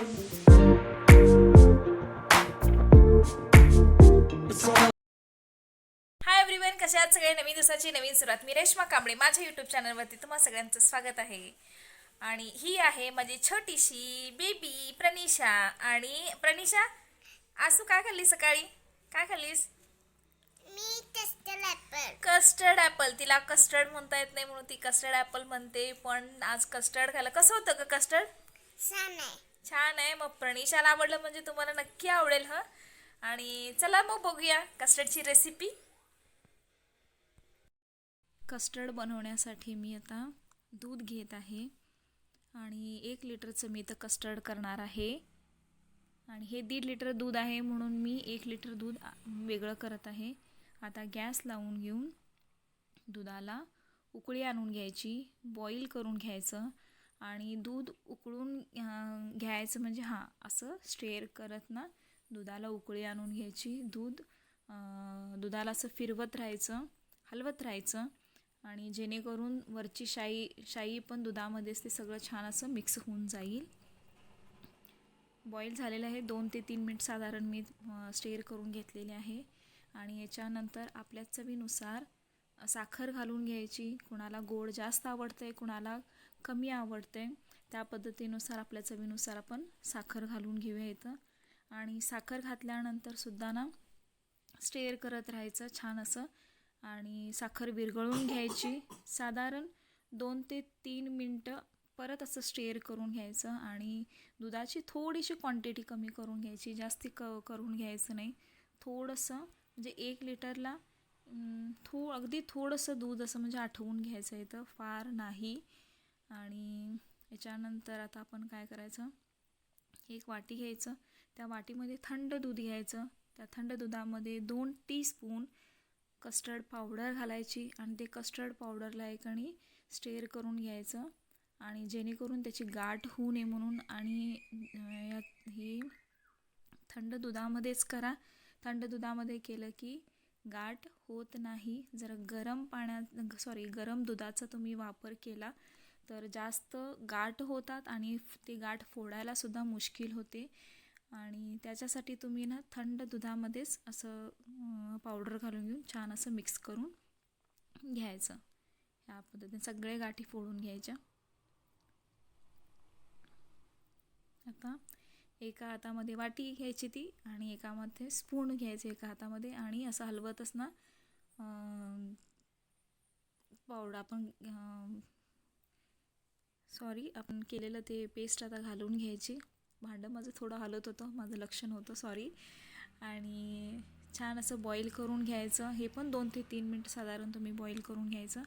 Hi everyone कशा आहात सगळे? नवीन दिवसाची नवीन सुरुवात. मी रेश्मा कांबळे. माझ्या यूट्यूब चॅनलवरती तुम्हा सगळ्यांचं स्वागत आहे. आणि ही आहे माझी छोटीशी बेबी प्रनिशा. आणि प्रनिशा आज तू काय खाल्ली सकाळी? काय खाल्लीस? मी कस्टर्ड ॲपल कस्टर्ड ॲपल तिला कस्टर्ड म्हणता येत नाही म्हणून ती कस्टर्ड ॲपल म्हणते पण आज कस्टर्ड खाल्लं कसं होतं का कस्टर्ड छान आहे. छान आहे. मग प्रणिशाला आवडलं म्हणजे तुम्हाला नक्की आवडेल हं. आणि चला मग बघूया कस्टर्डची रेसिपी कस्टर्ड बनवण्यासाठी मी आता दूध घेत आहे आणि एक लिटरचं मी इथं कस्टर्ड करणार आहे. आणि हे दीड लिटर दूध आहे म्हणून मी एक लिटर दूध वेगळं करत आहे. आता गॅस लावून घेऊन दुधाला उकळी आणून घ्यायची बॉईल करून घ्यायचं. आणि दूध उकळून घ्यायचं म्हणजे हां असं स्टेअर करत ना दुधाला उकळी आणून घ्यायची दूध. दुधाला असं फिरवत राहायचं हलवत राहायचं आणि जेणेकरून वरची शाई शाई पण दुधामध्येच ते सगळं छान असं मिक्स होऊन जाईल. बॉईल झालेलं आहे दोन ते तीन मिनिट साधारण मी स्टेअर करून घेतलेले आहे. आणि याच्यानंतर आपल्या चवीनुसार साखर घालून घ्यायची. कुणाला गोड जास्त आवडतं आहे कुणाला कमी आवडते. त्या पद्धतीनुसार आपल्या चवीनुसार आपण साखर घालून घेऊया इथं. आणि साखर घातल्यानंतर सुद्धा ना स्टेअर करत राहायचं छान असं. आणि साखर विरघळून घ्यायची. साधारण दोन ते तीन मिनटं परत असं स्टेअर करून घ्यायचं. आणि दुधाची थोडीशी क्वांटिटी कमी करून घ्यायची. जास्ती क करून घ्यायचं नाही. थोडंसं म्हणजे एक लिटरला थो अगदी थोडंसं दूध असं म्हणजे आठवून घ्यायचं इथं. फार नाही. आणि याच्यानंतर आता आपण काय करायचं? एक वाटी घ्यायचं. त्या वाटीमध्ये थंड दूध घ्यायचं. त्या थंड दुधामध्ये दोन टीस्पून कस्टर्ड पावडर घालायची आणि ते कस्टर्ड पावडरला एकाने स्टेअर करून घ्यायचं. आणि जेणेकरून त्याची गाठ होऊ नये म्हणून आणि यात हे थंड दुधामध्येच करा. थंड दुधामध्ये केलं की गाठ होत नाही. जर गरम पाण्यात सॉरी गरम दुधाचा तुम्ही वापर केला तर जास्त गाठ होतात आणि ते गाठ फोडायला सुद्धा मुश्किल होते. आणि त्याच्यासाठी तुम्ही ना थंड दुधामध्येच असं पावडर घालून घेऊन छान असं मिक्स करून घ्यायचं. ह्या पद्धतीने सगळे गाठी फोडून घ्यायच्या. आता एका हातामध्ये वाटी घ्यायची ती आणि एकामध्ये स्पून घ्यायची एका हातामध्ये आणि असं हलवतच ना पावडर आपण सॉरी आपण केलेलं ते पेस्ट आता घालून घ्यायची. भांडं माझं थोडं हलत होतं माझं लक्ष नव्हतं सॉरी आणि छान असं बॉईल करून घ्यायचं. हे पण दोन ते तीन मिनटं साधारण तुम्ही बॉईल करून घ्यायचं.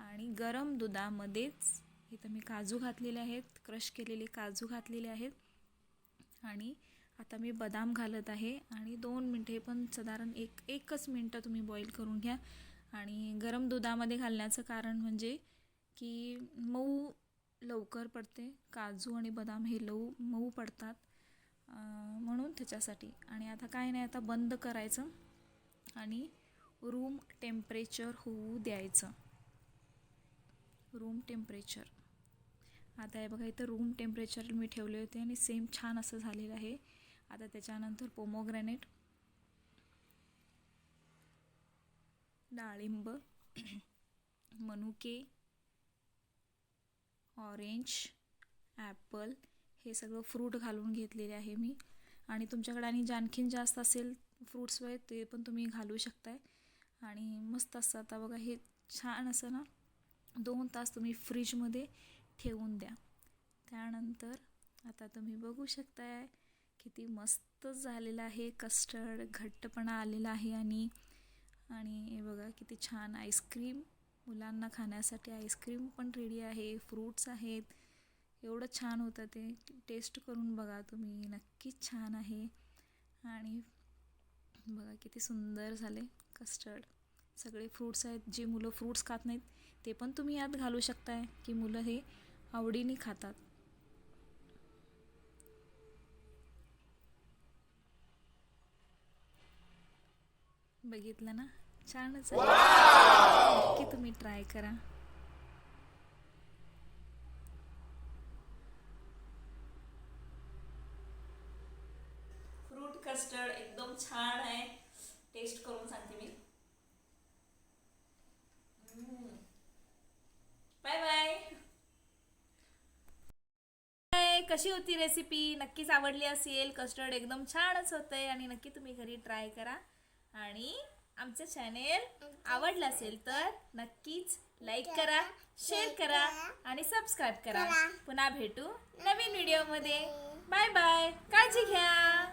आणि गरम दुधामध्येच इथं मी काजू घातलेले आहेत क्रश केलेले काजू घातलेले आहेत. आणि आता मी बदाम घालत आहे. आणि दोन मिनटं हे पण साधारण एक एकच मिनटं तुम्ही बॉईल करून घ्या. आणि गरम दुधामध्ये घालण्याचं कारण म्हणजे की मऊ लवकर पडते. काजू आणि बदाम हे लव मऊ पडतात. म्हणून त्याच्यासाठी. आणि आता काय नाही आता बंद करायचं. आणि रूम टेम्परेचर होऊ द्यायचं. Room temperature. आता हे बघा इथं रूम टेम्परेचर मी ठेवले होते आणि सेम छान असं झालेलं आहे. आता त्याच्यानंतर पोमोग्रॅनेट डाळिंब मनुके ऑरेंज ॲपल हे सगळं फ्रूट घालून घेतलेले आहे मी. आणि तुमच्याकडे आणि आणखीन जास्त असेल फ्रूट्स वगैरे ते पण तुम्ही घालू शकताय. आणि मस्त असतं आता बघा हे छान असं ना दोन तास तुम्ही फ्रीजमध्ये ठेवून द्या. त्यानंतर आता तुम्ही बघू शकताय किती मस्त झालेलं आहे कस्टर्ड घट्टपणा आलेला आहे आणि आणि बघा किती छान आईस्क्रीम मुलांना खाण्यासाठी आईस्क्रीम पण रेडी आहे फ्रूट्स आहेत. एवढं छान होतं ते. टेस्ट करून बघा तुम्ही. नक्कीच छान आहे. आणि बघा किती सुंदर झाले कस्टर्ड सगळे फ्रूट्स आहेत. जे मुलं फ्रूट्स खात नाहीत ते पण तुम्ही यात घालू शकताय की मुलं हे आवडीने खातात. बघितलं ना? छानच आहे. नक्की तुम्ही ट्राय करा. कस्टर्ड एकदम छान आहे. टेस्ट करून सांगते मी. बाय बाय बाय कशी होती रेसिपी नक्कीच आवडली असेल. कस्टर्ड एकदम छानच होतंय आणि नक्की तुम्ही घरी ट्राय करा. आणि आमचं चॅनेल आवडलं असेल तर नक्कीच लाईक करा शेअर करा आणि सबस्क्राईब करा. पुन्हा भेटू नवीन व्हिडिओमध्ये बाय बाय काळजी घ्या.